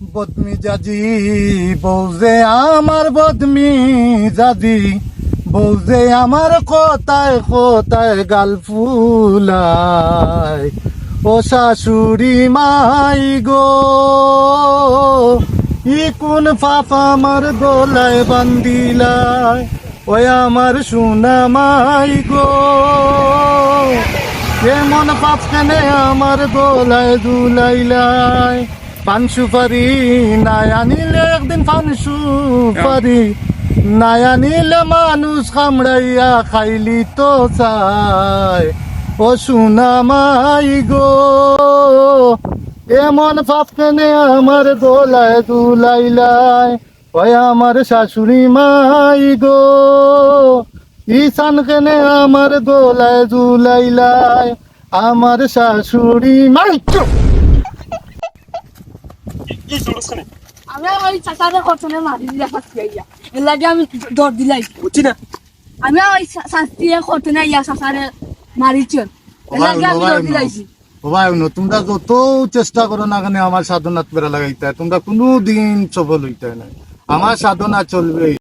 বদমি জাজি বৌজে আমার বদমি জাজি বৌজে আমার কোথায় কোথায় গাল ফুলায়। ও শাশুড়ি মাই গো, ই কোন পাপ আমার গলায় বান্দিলায় ওই আমার সোনা মাই গো কেমন পাপ কেনে আমার গলায় দুলাইলাই পান সুপারি নাই আনিলে একদিন পান সুপারি। নাই আনিলে মানুষ কামড়াইয়া খাইলি তো চাই। ও সোনা মাই গো, এমন কেনে আমার গলায় দুলাইলাই। ওই আমার শাশুড়ি মাই গো, ঈশান কেনে আমার গলায় দুলাইলাই। আমার শাশুড়ি মাই! কি শুরুস কেন আমি ওই চাচারে কটনে মারি দিলে শাস্তি আইয়া এর লাগে আমি দর দিলাই। বুঝছি না। আমি ওই শাস্তি কটনে ইয়া চাচারে মারিছেন। এর লাগে আমি দর দিলাইছি ভাই তোমরা যত চেষ্টা করো না কেন আমার সাধনাত পেরা লাগাইতে তোমরা কোনো দিন সফল হইতে না। আমার সাধনা চলবে